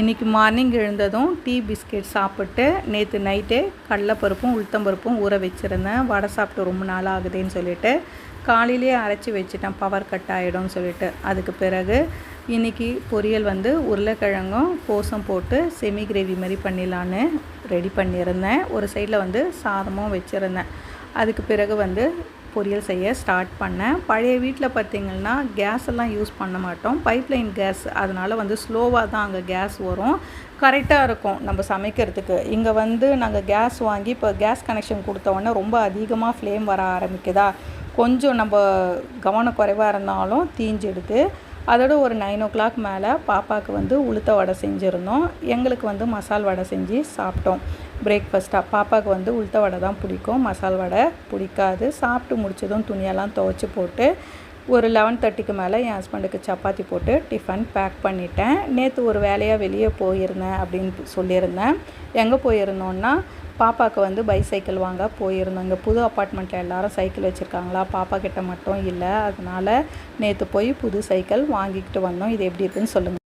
இன்றைக்கி மார்னிங் எழுந்ததும் tea biscuit சாப்பிட்டு நேற்று நைட்டே கடலைப்பருப்பும் உளுத்தம்பருப்பும் ஊற வச்சுருந்தேன். வடை சாப்பிட்டு ரொம்ப நாள் ஆகுதுன்னு சொல்லிட்டு காலையிலேயே அரைச்சி வச்சுட்டேன். பவர் கட் ஆகிடும்னு சொல்லிட்டு. அதுக்கு பிறகு இன்றைக்கி பொரியல் வந்து உருளைக்கிழங்கும் கோசம் போட்டு செமி கிரேவி மாதிரி பண்ணிடலான்னு ரெடி பண்ணியிருந்தேன். ஒரு சைடில் வந்து சாதமும் வச்சுருந்தேன். அதுக்கு பிறகு வந்து பொரியல் செய்ய ஸ்டார்ட் பண்ணேன். பழைய வீட்டில் பார்த்திங்கன்னா கேஸ் எல்லாம் யூஸ் பண்ண மாட்டோம். பைப்லைன் கேஸ் அதனால் வந்து ஸ்லோவாக தான் அங்கே கேஸ் வரும். கரெக்டாக இருக்கும் நம்ம சமைக்கிறதுக்கு. இங்கே வந்து நாங்கள் கேஸ் வாங்கி இப்போ கேஸ் கனெக்ஷன் கொடுத்த உடனே ரொம்ப அதிகமாக ஃப்ளேம் வர ஆரம்பிக்குதா? கொஞ்சம் நம்ம கவனக்குறைவாக இருந்தாலும் தீஞ்சிடுது. அதோட ஒரு நைன் ஓ கிளாக் மேலே பாப்பாவுக்கு வந்து உளுத்த வடை செஞ்சுருந்தோம். எங்களுக்கு வந்து மசால் வடை செஞ்சு சாப்பிட்டோம். பிரேக்ஃபாஸ்ட்டாக பாப்பாவுக்கு வந்து உளுத்த வடை தான் பிடிக்கும். மசால் வடை பிடிக்காது. சாப்பிட்டு முடிச்சதும் துணியெல்லாம் துவைச்சி போட்டு ஒரு லெவன் தேர்ட்டிக்கு மேலே என் ஹஸ்பண்டுக்கு சப்பாத்தி போட்டு டிஃபன் பேக் பண்ணிட்டேன். நேற்று ஒரு வேலையாக வெளியே போயிருந்தேன் அப்படின்னு சொல்லியிருந்தேன். எங்கே போயிருந்தோன்னா பாப்பாவுக்கு வந்து பைசைக்கிள் வாங்க போயிருந்தோம். இங்கே புது அப்பார்ட்மெண்ட்டில் எல்லாரும் சைக்கிள் வச்சுருக்காங்களா? பாப்பா கிட்ட மட்டும் இல்லை. அதனால் நேற்று போய் புது சைக்கிள் வாங்கிக்கிட்டு வந்தோம். இது எப்படி இருக்குன்னு சொல்லுங்கள்